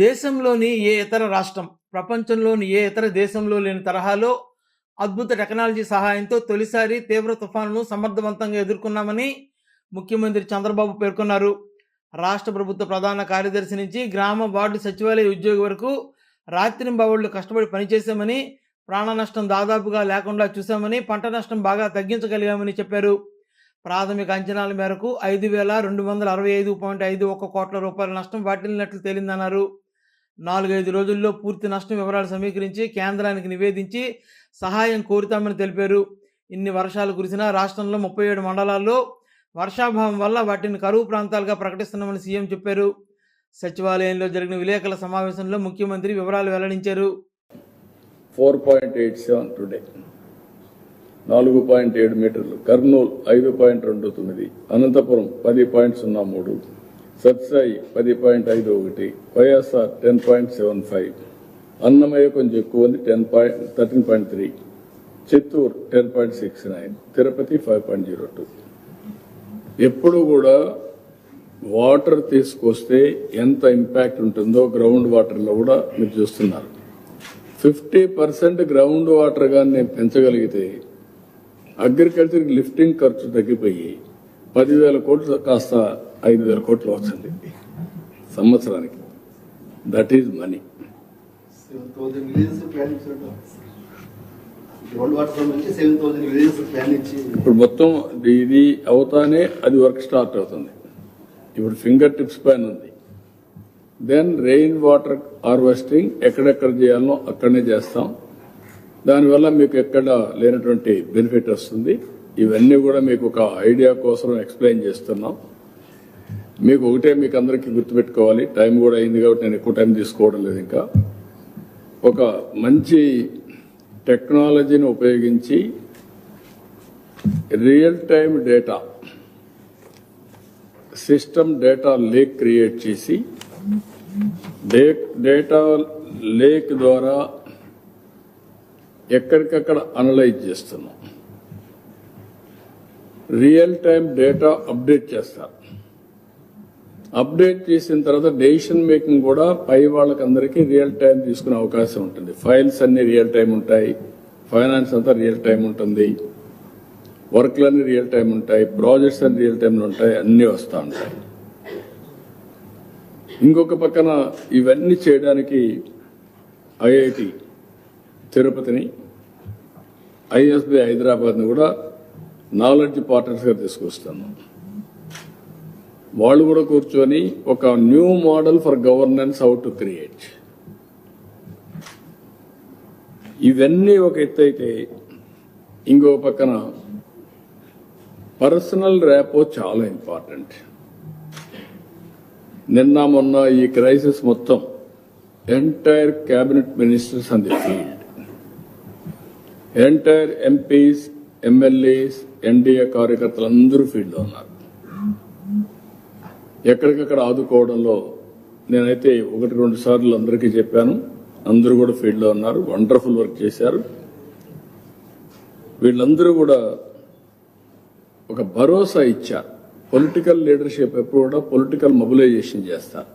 దేశంలోని ఏ ఇతర రాష్ట్రం ప్రపంచంలోని ఏ ఇతర దేశంలో లేని తరహాలో అద్భుత టెక్నాలజీ సహాయంతో తొలిసారి తీవ్ర తుఫానును సమర్థవంతంగా ఎదుర్కొన్నామని ముఖ్యమంత్రి చంద్రబాబు పేర్కొన్నారు. రాష్ట్ర ప్రభుత్వ ప్రధాన కార్యదర్శి నుంచి గ్రామ వార్డు సచివాలయ ఉద్యోగి వరకు రాత్రింబవళ్ళు కష్టపడి పనిచేశామని ప్రాణ నష్టం దాదాపుగా లేకుండా చూశామని పంట నష్టం బాగా తగ్గించగలిగామని చెప్పారు. ప్రాథమిక అంచనాల మేరకు ఐదు వేల రెండు వందల అరవై ఐదు పాయింట్ ఐదు ఒక్క కోట్ల రూపాయల నష్టం వాటిల్లినట్లు తేలిందన్నారు. నాలుగైదు రోజుల్లో పూర్తి నష్టం వివరాలు సమీకరించి కేంద్రానికి నివేదించి సహాయం కోరుతామని తెలిపారు. ఇన్ని వర్షాలు కురిసినా రాష్ట్రంలో ముప్పై ఏడు మండలాల్లో వర్షాభావం వల్ల వాటిని కరువు ప్రాంతాలుగా ప్రకటిస్తున్నామని సీఎం చెప్పారు. సచివాలయంలో జరిగిన విలేకరుల సమావేశంలో ముఖ్యమంత్రి వివరాలు వెల్లడించారు. Four point eight seven today. నాలుగు పాయింట్ ఏడు మీటర్లు. కర్నూలు ఐదు పాయింట్ రెండు తొమ్మిది. అనంతపురం పది పాయింట్ సున్నా మూడు. సత్సాయి పది పాయింట్ ఐదు ఒకటి YSR ten point seven five Annamayya కొంచెం ఎక్కువ ఉంది ten point thirteen point three Chittoor ten point six nine Tirupati five point zero two. ఎప్పుడు కూడా వాటర్ తీసుకొస్తే ఎంత ఇంపాక్ట్ ఉంటుందో గ్రౌండ్ వాటర్లో కూడా మీరు చూస్తున్నారు. ఫిఫ్టీ పర్సెంట్ గ్రౌండ్ వాటర్ కానీ నేను పెంచగలిగితే అగ్రికల్చర్ లిఫ్టింగ్ ఖర్చు తగ్గిపోయి పదివేల కోట్లు కాస్త ఐదు వేల కోట్లు వచ్చింది సంవత్సరానికి. దట్ ఈజ్ మనీ ఇప్పుడు మొత్తం ఇది అవుతానే అది వర్క్ స్టార్ట్ అవుతుంది. ఇప్పుడు ఫింగర్ టిప్స్ పైన ఉంది. దెన్ రెయిన్ వాటర్ హార్వెస్టింగ్ ఎక్కడెక్కడ చేయాలో అక్కడనే చేస్తాం. దానివల్ల మీకు ఎక్కడ లేనటువంటి బెనిఫిట్ వస్తుంది. ఇవన్నీ కూడా మీకు ఒక ఐడియా కోసం ఎక్స్ప్లెయిన్ చేస్తున్నాం. మీకు ఒకటే మీకు అందరికీ గుర్తుపెట్టుకోవాలి. టైం కూడా అయింది కాబట్టి నేను ఎక్కువ టైం తీసుకోవడం లేదు ఇంకా. ఒక మంచి టెక్నాలజీని ఉపయోగించి real time data system data lake create చేసి డేటా లేక్ ద్వారా ఎక్కడికక్కడ అనలైజ్ చేస్తున్నాం. రియల్ టైం డేటా అప్డేట్ చేస్తారు. అప్డేట్ చేసిన తర్వాత డెసిషన్ మేకింగ్ కూడా పై వాళ్ళకందరికీ రియల్ టైం తీసుకునే అవకాశం ఉంటుంది. ఫైల్స్ అన్ని రియల్ టైం ఉంటాయి. ఫైనాన్స్ అంతా రియల్ టైం ఉంటుంది. వర్క్లన్నీ రియల్ టైం ఉంటాయి. ప్రాజెక్ట్స్ అన్ని రియల్ టైంలో ఉంటాయి. అన్నీ వస్తూ ఉంటాయి. ఇంకొక పక్కన ఇవన్నీ చేయడానికి ఐఐటి తిరుపతిని ఐఎస్బి హైదరాబాద్ని కూడా నాలెడ్జ్ పార్ట్నర్స్గా తీసుకొస్తాను వాళ్ళు కూడా కూర్చొని ఒక new model for governance how to create ఇవన్నీ ఒక ఎత్తు అయితే ఇంకో పక్కన పర్సనల్ ర్యాపో చాలా ఇంపార్టెంట్ నిన్న మొన్న ఈ క్రైసిస్ మొత్తం entire cabinet ministers on the field entire MPs MLAs NDA కార్యకర్తలు అందరూ ఫీల్డ్లో ఉన్నారు. ఎక్కడికక్కడ ఆదుకోవడంలో నేనైతే ఒకటి రెండు సార్లు అందరికీ చెప్పాను. అందరూ కూడా ఫీల్డ్లో ఉన్నారు. వండర్ఫుల్ వర్క్ చేశారు. వీళ్ళందరూ కూడా ఒక భరోసా ఇచ్చారు పొలిటికల్ లీడర్షిప్ ఎప్పుడు కూడా పొలిటికల్ మొబిలైజేషన్ చేస్తారు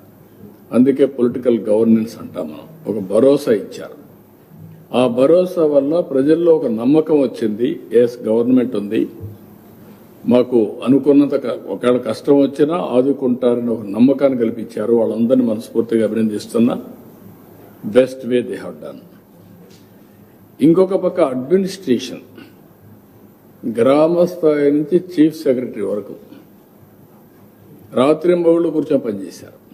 అందుకే పొలిటికల్ గవర్నెన్స్ అంటాం మనం. ఒక భరోసా ఇచ్చారు ఆ భరోసా వల్ల ప్రజల్లో ఒక నమ్మకం వచ్చింది. ఎస్ గవర్నమెంట్ ఉంది. మాకు అనుకున్నంత ఒకవేళ కష్టం వచ్చినా ఆదుకుంటారని ఒక నమ్మకాన్ని కల్పించారు. వాళ్ళందరినీ మనస్ఫూర్తిగా అభినందిస్తున్నా. Best way they have done. ఇంకొక పక్క అడ్మినిస్ట్రేషన్. గ్రామ స్థాయి నుంచి చీఫ్ సెక్రటరీ వరకు. రాత్రింబవుళ్ళు కూర్చొని పనిచేశారు.